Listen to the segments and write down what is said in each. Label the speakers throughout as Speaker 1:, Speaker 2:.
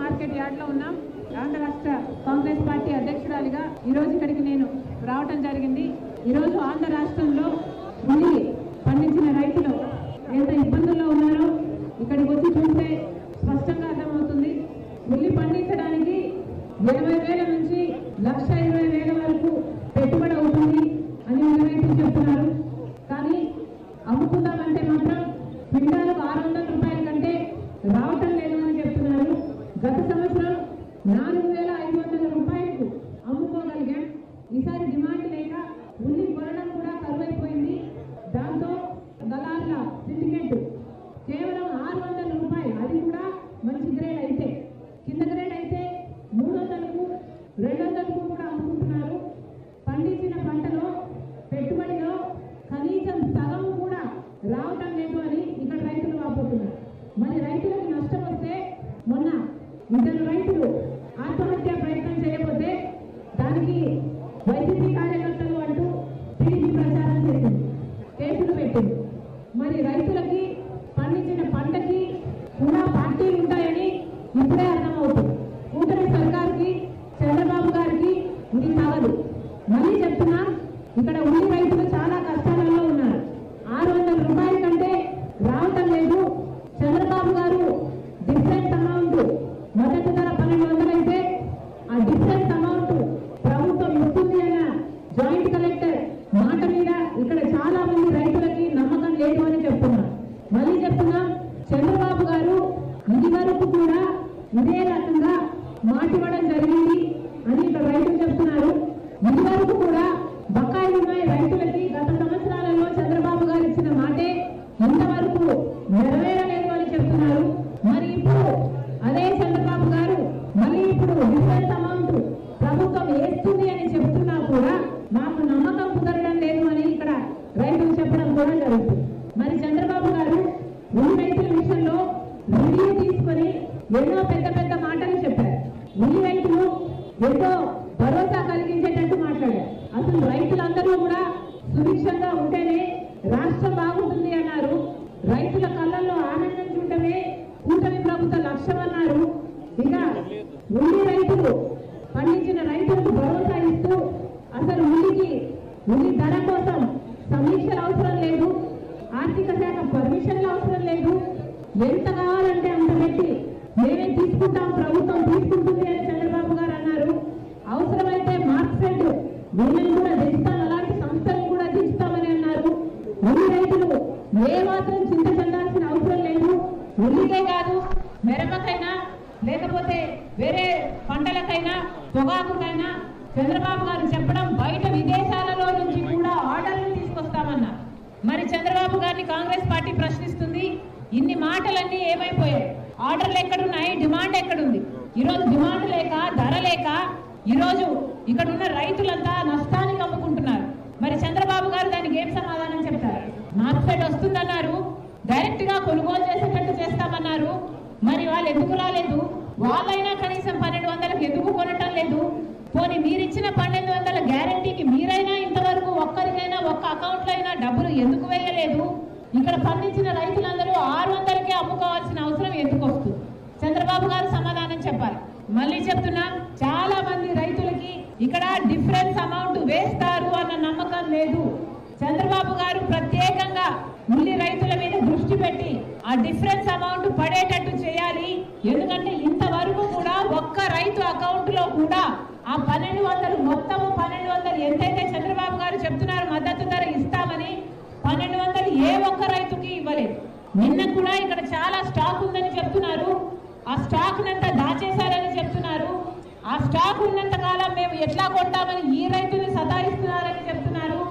Speaker 1: Market యార్డ్లో ఉన్నాం. ఆంధ్ర రాష్ట్ర కాంగ్రెస్ పార్టీ అధ్యక్షురాలిగా ఈ రోజు ఇక్కడికి నేను రావటం జరిగింది. ఈ కూడా మాకు నమ్మకం కుదరడం లేదు అని ఇక్కడ రైతులు చెప్పడం కూడా జరుగుతుంది. మరి చంద్రబాబు గారు ఉల్లి రైతుల విషయంలో రివ్యూ తీసుకొని ఎన్నో పెద్ద పెద్ద మాటలు చెప్పారు. ఉల్లి రైతులు ఎంతో భరోసా కలిగించేటట్టు మాట్లాడారు. అసలు రైతులందరూ కూడా సుభిక్షంగా ఉంటేనే రాష్ట్రం బాగుంటుంది అన్నారు. రైతుల కళ్ళల్లో ఆనందం చూడటమే కూటమి ప్రభుత్వ లక్ష్యం అన్నారు. ఇక ఉల్లి రైతులు పండించిన రైతులకు అసలు ఉల్లికి ఉల్లి ధర కోసం సమీక్షలు అవసరం లేదు ఆర్థిక శాఖ పర్మిషన్లు అవసరం లేదు. ఎంత కావాలంటే అంత పెట్టి మేమే తీసుకుంటాం ప్రభుత్వం తీసుకుంటుంది అని చంద్రబాబు గారు అన్నారు. అవసరమైతే మార్క్సెట్ వీళ్ళని కూడా దిస్తాం అలాంటి సంస్థలను కూడా దిస్తామని అన్నారు. ఉల్లి రైతులు ఏ మాత్రం చింత చెందాల్సిన అవసరం లేదు. ఉల్లికే కాదు మెరపకైనా లేకపోతే వేరే పంటలకైనా పొగాకుకైనా చంద్రబాబు గారు చెప్పడం బయట విదేశాలలో నుంచి కూడా ఆర్డర్లు తీసుకొస్తామన్నారు. మరి చంద్రబాబు గారిని కాంగ్రెస్ పార్టీ ప్రశ్నిస్తుంది. ఇన్ని మాటలన్నీ ఏమైపోయాయి? ఆర్డర్లు ఎక్కడున్నాయి? డిమాండ్ ఎక్కడుంది? ఈరోజు డిమాండ్ లేక ధర లేక ఈరోజు ఇక్కడ ఉన్న రైతులంతా నష్టానికి అమ్ముకుంటున్నారు. మరి చంద్రబాబు గారు దానికి ఏం సమాధానం చెప్తారు? మార్కెట్ వస్తుందన్నారు. డైరెక్ట్గా కొనుగోలు చేసేటట్టు చేస్తామన్నారు. మరి వాళ్ళు ఎందుకు రాలేదు వాళ్ళైనా కనీసం పన్నెండు వందలకు ఎందుకు కొనటం లేదు. పోనీ మీరిచ్చిన పన్నెండు వందల గ్యారంటీకి మీరైనా ఇంతవరకు ఒక్కరికైనా ఒక్క అకౌంట్లో అయినా డబ్బులు ఎందుకు వేయలేదు? ఇక్కడ పండించిన రైతులందరూ ఆరు వందలకే అమ్ముకోవాల్సిన అవసరం ఎందుకు వస్తుంది? చంద్రబాబు గారు సమాధానం చెప్పాలి. మళ్ళీ చెప్తున్నా చాలా మంది రైతులకి ఇక్కడ డిఫరెన్స్ అమౌంట్ వేస్తారు అన్న నమ్మకం లేదు. చంద్రబాబు గారు ప్రత్యేకంగా ఉల్లి రైతుల మీద దృష్టి పెట్టి ఆ డిఫరెన్స్ అమౌంట్ పడేటట్టు చేయాలి. ఎందుకంటే ఇంతవరకు కూడా ఒక్క రైతు అకౌంట్లో కూడా ఆ పన్నెండు వందలు మొత్తం పన్నెండు వందలు ఎంతైతే చంద్రబాబు గారు చెప్తున్నారు మద్దతు ధర ఇస్తామని పన్నెండు వందలు ఏ ఒక్క రైతుకి ఇవ్వలేదు. నిన్న కూడా ఇక్కడ చాలా స్టాక్ ఉందని చెప్తున్నారు. ఆ స్టాక్ నంతా దాచేశారని చెప్తున్నారు. ఆ స్టాక్ ఉన్నంత కాలం మేము ఎట్లా కొంటామని ఈ రైతుని సతాయిస్తున్నారని చెప్తున్నారు.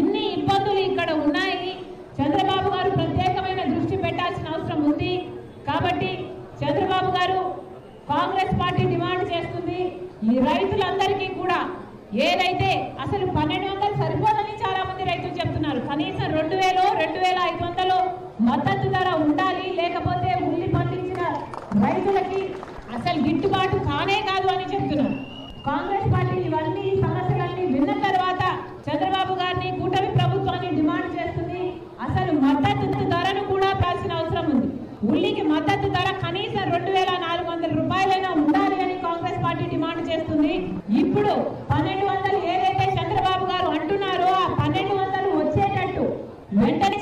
Speaker 1: ఇన్ని ఇబ్బందులు ఇక్కడ ఉన్నాయి. చంద్రబాబు గారు ప్రత్యేకమైన దృష్టి పెట్టాల్సిన అవసరం ఉంది. కాబట్టి చంద్రబాబు గారు కాంగ్రెస్ పార్టీ డిమాండ్ చేస్తుంది. ఈ రైతులందరికీ కూడా ఏదైతే అసలు పన్నెండు వందలు సరిపోదని చాలా మంది రైతులు చెప్తున్నారు. కనీసం రెండు వేలు రెండు వేల ఐదు వందలు మద్దతు ధర ఉండాలి. లేకపోతే ఉల్లి పండించిన రైతులకి అసలు గిట్టుబాటు కానే కాదు అని చెప్తున్నారు. కాంగ్రెస్ పార్టీ వెంటనే